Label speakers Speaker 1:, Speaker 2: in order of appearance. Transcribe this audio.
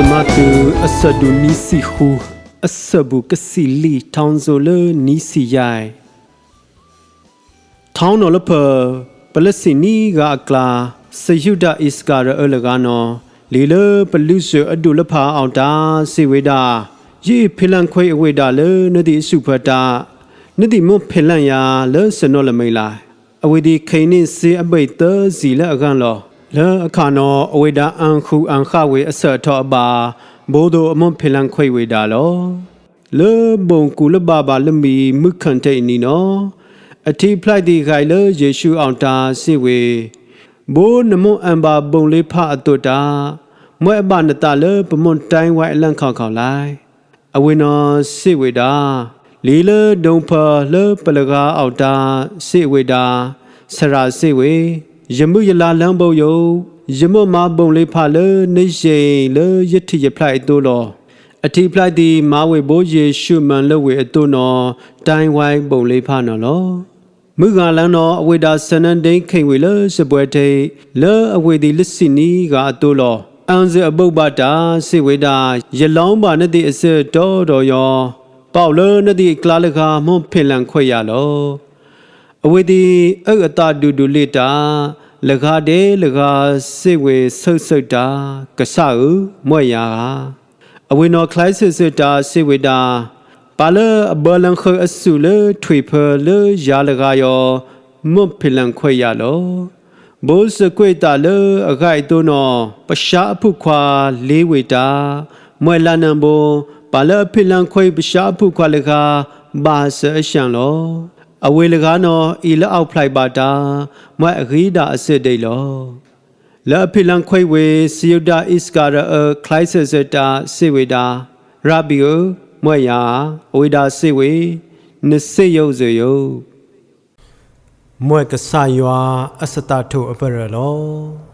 Speaker 1: တူအဆဒူနီစီဟူအဆဘူကစီလီထောင်းဆိုလနီစီယိုင်ထောင်းနော်လပပလစီနီကအကလာစယုဒအစ္စကာရအလကနော်လီလပလူဆအဒူလဖာအောင်တာစေဝေဒာယေဖိလန်ခွေအဝေဒာလနတိစုဖတာနတိမွဖိလန်ယာလစနောလမိလာအဝေဒီခိနေစေအဘိတ်တဇီလအကန်လော လဲအခါနောအဝေဒာအန်ခုအန်ခဝေအဆထောအပါဘိုးတို့အမွန်ဖိလန်ခွေဝေဒာလောလေဘုံကူလဘဘာလမီမခန်တိနီနောအတိဖလိုက်ဒီခိုင်လေယေရှုအောင်တာစေဝေဘိုးနမွန်အန်ဘာဘုံလေးဖအတုတာမွဲ့အပနတလေပမွန်တိုင်းဝိုင်အလန့်ခေါခေါလိုက်အဝေနောစေဝေဒာလီလေဒုံဖလေပလကားအောက်တာစေဝေဒာဆရာစေဝေ ယမှုယလာလမ်းဘုံယုယမမဘုံလေးဖလေနေရှိန်လေယတိယဖလိုက်တိုးလောအတိဖလိုက်ဒီမာဝေဘိုးယေရှုမန်လဝေအတုနောတိုင်းဝိုင်းဘုံလေးဖနော်လောမုဂါလန်တော်အဝေဒါဆနန်ဒိန်ခိန်ဝေလစပွဲတေလေအဝေဒီလစ်စီနီကအတုလောအန်ဇအဘုတ်ဘတာစေဝေဒာယလောင်းပါနတိအစတော်တော်ယောပေါလနတိကလာလကမွန်ဖိလန်ခွေရလော အဝေဒီအအတာဒူဒူလီတာလကားတဲ့လကားစေဝေဆုတ်ဆုတ်တာကဆာဥမွဲ့ရာအဝေနော်ခလိုက်စစ်စစ်တာစေဝေတာပါလဘလန်ခအဆူလထွေဖလရာလကားယောမွန်ဖိလန်ခွေရလောဘိုးစကွေတာလအခိုက်တုနောပရှာအဖုခွာလေးဝေတာမွဲလာနံဘောပါလဖိလန်ခွေပရှာအဖုခွာလကားဘာဆအရှံလော အဝေလကားနောဤလအောက်ဖလိုက်ပါတာမွဲအဂိဒါအစစ်တိတ်လောလာဖိလန်ခွေဝေစီယုဒာအစ္စကာရအခလိုက်ဆစတာစေဝေတာရဘီယမွဲယာအဝေဒါစေဝေနစေယုဇေယုမွဲကဆာယွာအစတထုအပရလော